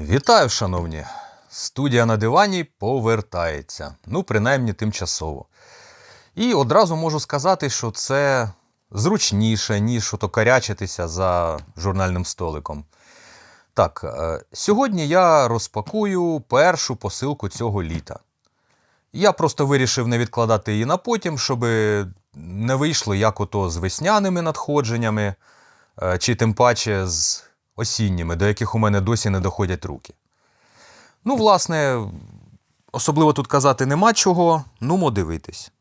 Вітаю, шановні! Студія на дивані повертається. Ну, принаймні тимчасово. І одразу можу сказати, що це зручніше, ніж ото карячитися за журнальним столиком. Так, е, сьогодні я розпакую першу посилку цього літа. Я просто вирішив не відкладати її на потім, щоб не вийшло як ото з весняними надходженнями, е, чи тим паче з осінніми, до яких у мене досі не доходять руки. Ну, власне, особливо тут казати нема чого, нумо дивитись.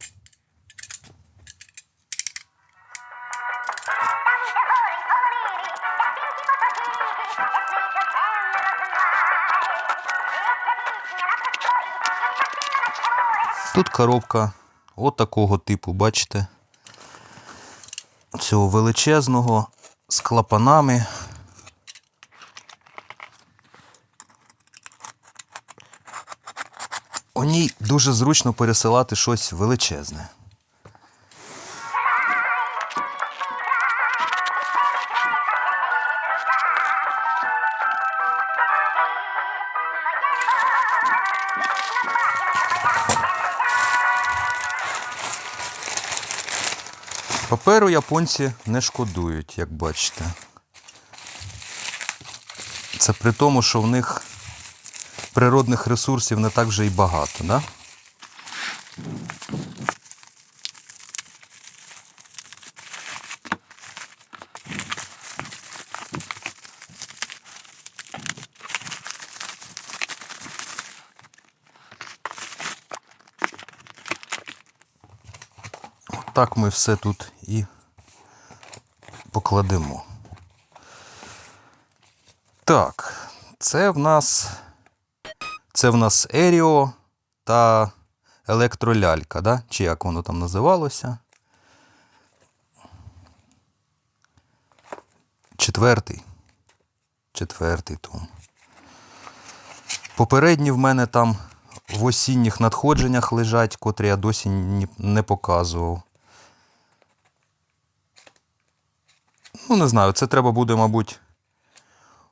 Тут коробка от типу, бачите? Цього величезного з клапанами. У ній дуже зручно пересилати щось величезне. Паперу японці не шкодують, як бачите. Це при тому, що в них природних ресурсів не так вже і багато, да? Так ми все тут і покладемо. Так, це в нас це в нас Еріо та електролялька, да? чи як воно там називалося. Четвертий. Четвертий том. Попередні в мене там в осінніх надходженнях лежать, котрі я досі не показував. Ну, не знаю, це треба буде, мабуть,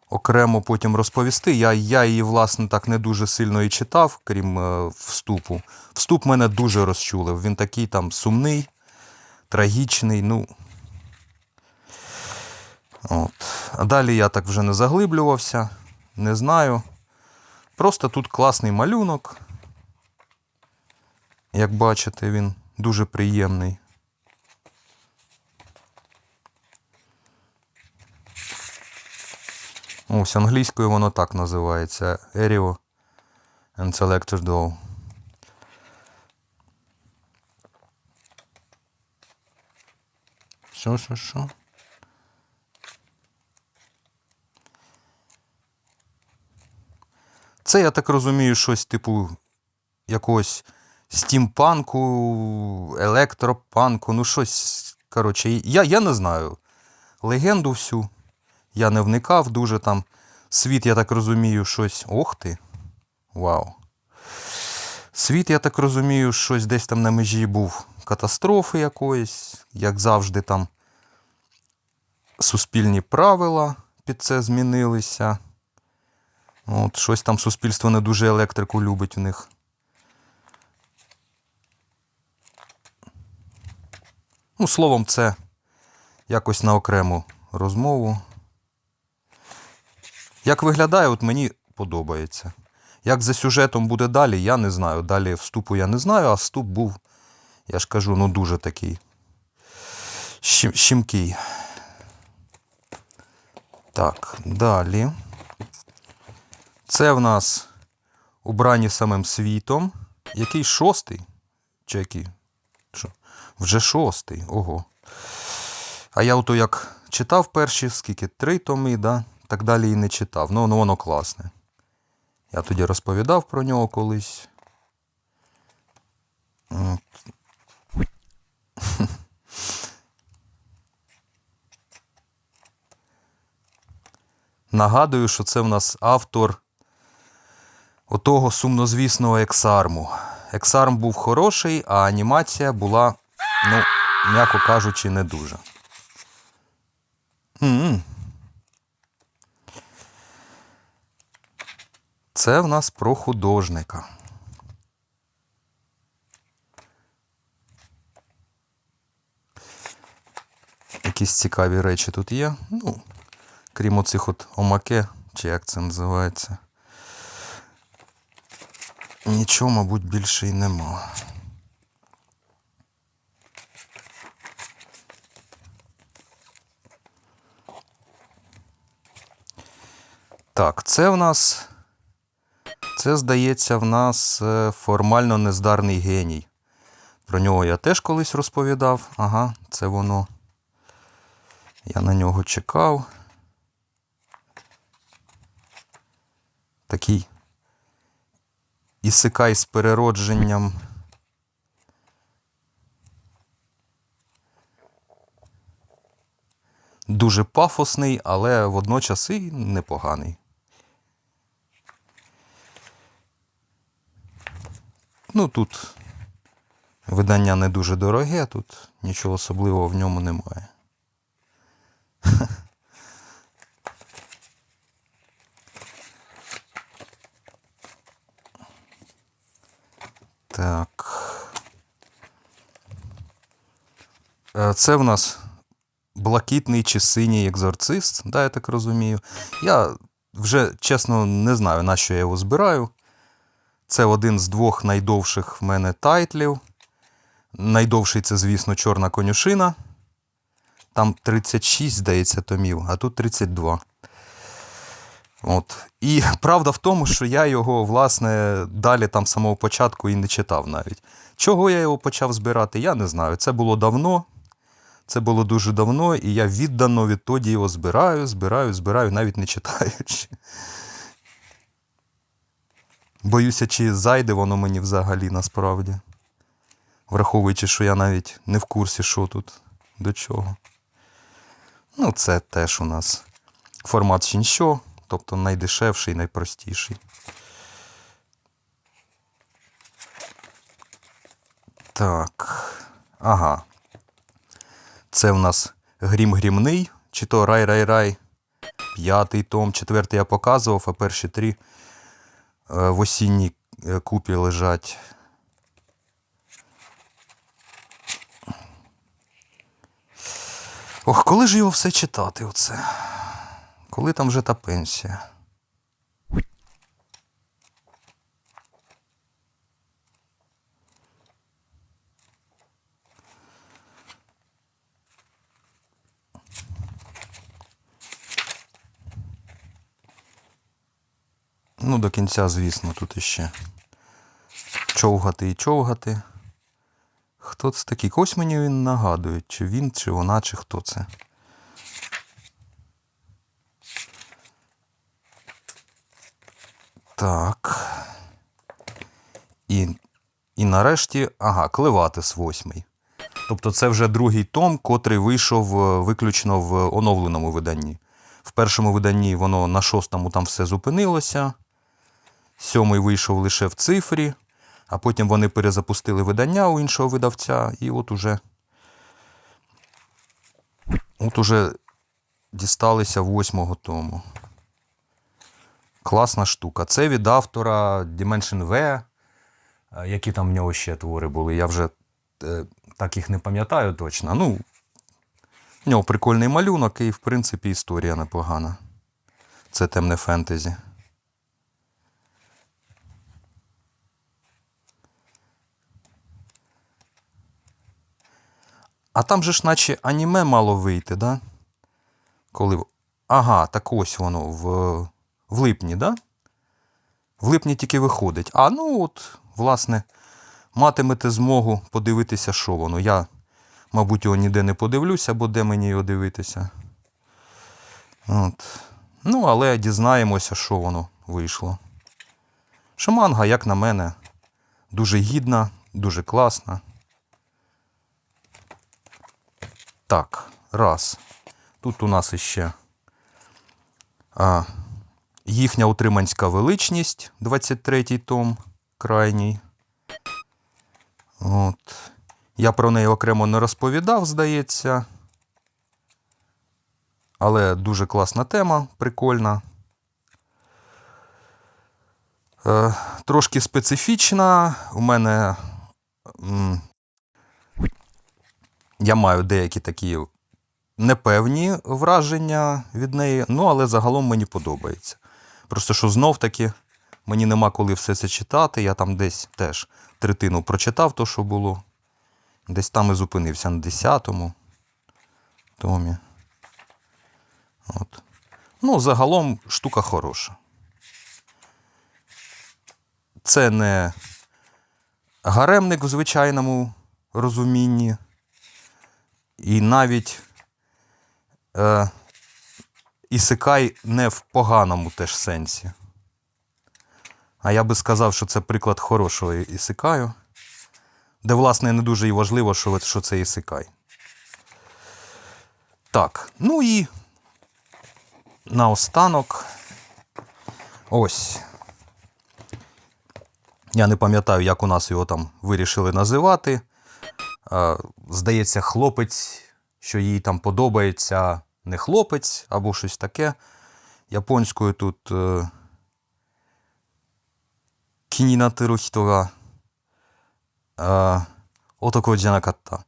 окремо потім розповісти. Я, я її, власне, так не дуже сильно і читав, крім е, вступу. Вступ мене дуже розчулив. Він такий там сумний, трагічний. ну... От. А далі я так вже не заглиблювався, не знаю. Просто тут класний малюнок. Як бачите, він дуже приємний. Ось англійською воно так називається. Aereo and Selector Doll. Що, що, що? Це, я так розумію, щось типу якогось стімпанку, електропанку, ну щось. Коротше, я, я не знаю. Легенду всю. Я не вникав дуже там. Світ, я так розумію, щось. Ох ти. Вау. Світ, я так розумію, щось десь там на межі був катастрофи якоїсь, як завжди, там суспільні правила під це змінилися. От, щось там суспільство не дуже електрику любить у них. Ну, словом, це якось на окрему розмову. Як виглядає, от мені подобається. Як за сюжетом буде далі, я не знаю. Далі вступу я не знаю, а вступ був, я ж кажу, ну дуже такий щемкий. Так, далі. Це в нас убрані самим світом. Який шостий? Чи який? Що? Вже шостий. Ого. А я ото як читав перші, скільки три томи, да? Так далі і не читав. Ну, ну воно класне. Я тоді розповідав про нього колись. Нагадую, що це в нас автор отого сумнозвісного Ексарму. Ексарм був хороший, а анімація була, ну, м'яко кажучи, не дуже. М-м. Це в нас про художника. Якісь цікаві речі тут є. Ну, крім оцих от омаке, чи як це називається. Нічого, мабуть, більше й нема. Так, це в нас. Це, здається, в нас е, формально нездарний геній. Про нього я теж колись розповідав. Ага, це воно. Я на нього чекав. Такий ісикай з переродженням. Дуже пафосний, але водночас і непоганий. Ну тут видання не дуже дороге, тут нічого особливого в ньому немає. Так. Е, Це в нас блакитний чи синій екзорцист, да, я так розумію. Я вже чесно не знаю, на що я його збираю. Це один з двох найдовших в мене тайтлів. Найдовший це, звісно, чорна конюшина. Там 36, здається, томів, а тут 32. От. І правда в тому, що я його, власне, далі там з самого початку і не читав навіть. Чого я його почав збирати, я не знаю. Це було давно. Це було дуже давно, і я віддано відтоді його збираю, збираю, збираю, навіть не читаючи. Боюся, чи зайде воно мені взагалі насправді. Враховуючи, що я навіть не в курсі, що тут, до чого. Ну, це теж у нас формат Шіншо, тобто найдешевший, найпростіший. Так. Ага. Це в нас Грім Грімний, чи то Рай-Рай-Рай. П'ятий том, четвертий я показував, а перші три в осінній е, купі лежать. Ох, коли ж його все читати оце? Коли там вже та пенсія? Ну, до кінця, звісно, тут іще човгати і човгати. Хто це такий? Когось мені він нагадує, чи він, чи вона, чи хто це. Так. І, і нарешті, ага, Клеватис восьмий. Тобто це вже другий том, котрий вийшов е, виключно в оновленому виданні. В першому виданні воно на шостому там все зупинилося. Сьомий вийшов лише в цифрі, а потім вони перезапустили видання у іншого видавця, і от уже, от уже дісталися восьмого тому. Класна штука. Це від автора Dimension V. Які там в нього ще твори були. Я вже е, так їх не пам'ятаю точно. Ну, в нього прикольний малюнок і, в принципі, історія непогана. Це темне фентезі. А там же ж наче аніме мало вийти, да? Коли. Ага, так ось воно в, в липні, да? В липні тільки виходить. А ну от, власне, матимете змогу подивитися, що воно. Я, мабуть, його ніде не подивлюся, бо де мені його дивитися. От. Ну, але дізнаємося, що воно вийшло. Шаманга, як на мене, дуже гідна, дуже класна. Так, раз. Тут у нас іще а, їхня утриманська величність, 23-й том, крайній. От. Я про неї окремо не розповідав, здається. Але дуже класна тема, прикольна. Е, трошки специфічна. У мене я маю деякі такі непевні враження від неї, ну але загалом мені подобається. Просто що знов таки мені нема коли все це читати. Я там десь теж третину прочитав то, що було. Десь там і зупинився на 10-му томі. От. Ну, загалом штука хороша. Це не гаремник в звичайному розумінні. І навіть е, ісикай не в поганому теж сенсі. А я би сказав, що це приклад хорошого ісикаю, де, власне, не дуже і важливо, що, що це ісикай. Так, ну і наостанок. Ось. Я не пам'ятаю, як у нас його там вирішили називати. Здається, хлопець, що їй там подобається, не хлопець або щось таке. Японською тут е, кінінатиру хітога е, отако джанакатта.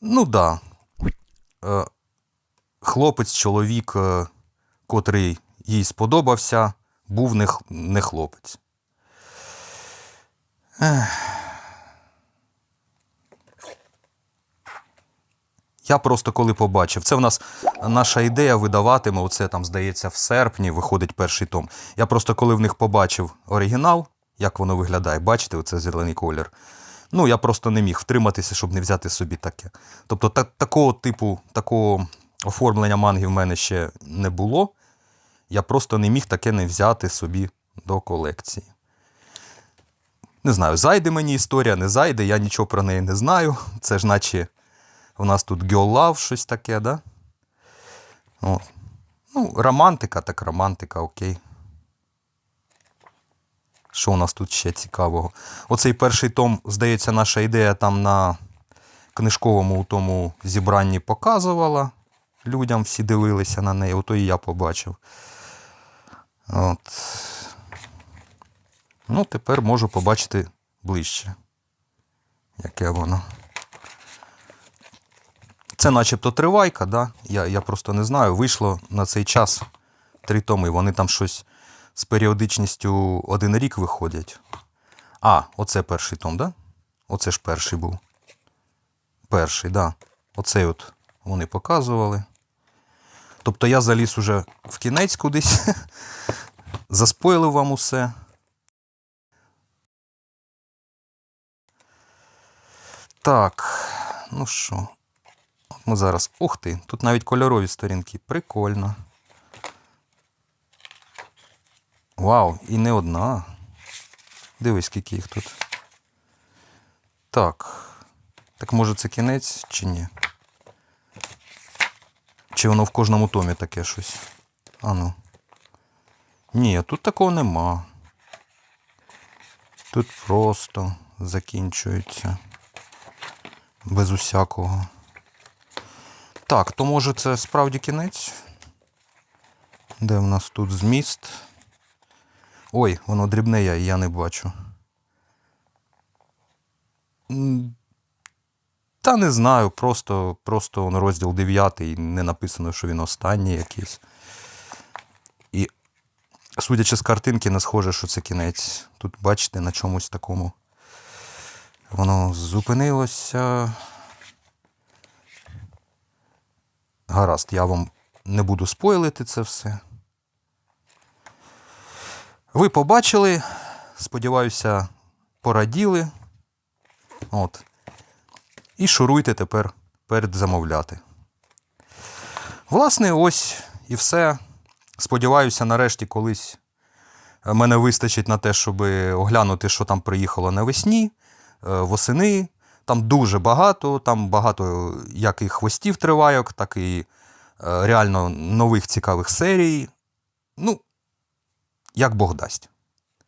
Ну да. Е, Хлопець, чоловік, котрий їй сподобався, був не, х- не Я просто коли побачив, це в нас наша ідея видаватиме, оце там, здається, в серпні виходить перший том. Я просто коли в них побачив оригінал, як воно виглядає, бачите, оце зелений колір. Ну, я просто не міг втриматися, щоб не взяти собі таке. Тобто, так, такого типу, такого оформлення манги в мене ще не було. Я просто не міг таке не взяти собі до колекції. Не знаю, зайде мені історія, не зайде, я нічого про неї не знаю. Це ж наче у нас тут Girl щось таке, да? От. Ну, романтика, так романтика, окей. Що у нас тут ще цікавого? Оцей перший том, здається, наша ідея там на книжковому у тому зібранні показувала. Людям всі дивилися на неї, ото і я побачив. От. Ну, тепер можу побачити ближче. Яке воно. Це начебто тривайка, да? я, я просто не знаю. Вийшло на цей час три томи. Вони там щось з періодичністю один рік виходять. А, оце перший том, да? Оце ж перший був. Перший, да. Оцей от вони показували. Тобто я заліз уже в кінець кудись, заспойлив вам усе. Так, ну що, ми зараз. Ух ти, тут навіть кольорові сторінки. Прикольно. Вау, і не одна. Дивись, скільки їх тут. Так. Так може це кінець чи ні? Чи воно в кожному томі таке щось? Ану. Ні, тут такого нема. Тут просто закінчується. Без усякого. Так, то може це справді кінець? Де в нас тут зміст? Ой, воно дрібне я, я не бачу. Та не знаю, просто, просто он розділ 9 не написано, що він останній якийсь. І, судячи з картинки, не схоже, що це кінець. Тут, бачите, на чомусь такому. Воно зупинилося. Гаразд, я вам не буду спойлити це все. Ви побачили, сподіваюся, пораділи. От. І шуруйте тепер передзамовляти. Власне, ось і все. Сподіваюся, нарешті колись мене вистачить на те, щоб оглянути, що там приїхало навесні, е, восени. Там дуже багато, там багато як і хвостів тривайок, так і е, реально нових цікавих серій. Ну, як Бог дасть.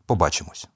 Побачимось.